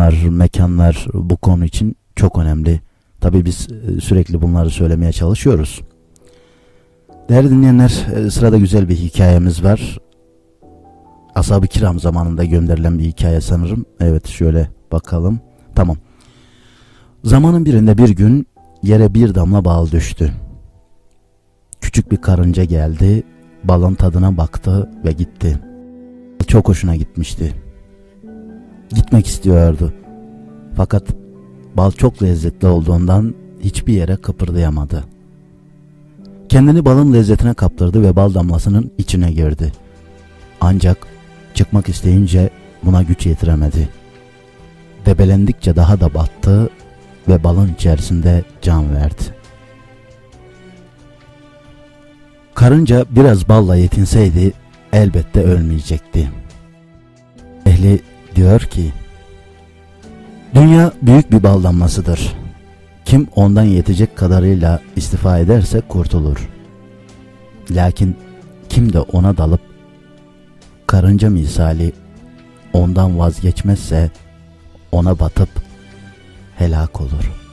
zamanlar, mekanlar bu konu için çok önemli. Tabii biz e, sürekli bunları söylemeye çalışıyoruz. Değerli dinleyenler, e, sırada güzel bir hikayemiz var. Ashab-ı kiram zamanında gönderilen bir hikaye sanırım. Evet şöyle bakalım. Tamam. Zamanın birinde bir gün yere bir damla bal düştü. Küçük bir karınca geldi, balın tadına baktı ve gitti. Çok hoşuna gitmişti. Gitmek istiyordu. Fakat bal çok lezzetli olduğundan hiçbir yere kıpırdayamadı. Kendini balın lezzetine kaptırdı ve bal damlasının içine girdi. Ancak çıkmak isteyince buna güç yetiremedi. Debelendikçe daha da battı ve balın içerisinde can verdi. Karınca biraz balla yetinseydi elbette ölmeyecekti. Ehli diyor ki, Dünya büyük bir bal damlasıdır. Kim ondan yetecek kadarıyla istifa ederse kurtulur. Lakin kim de ona dalıp karınca misali ondan vazgeçmezse ona batıp helak olur.''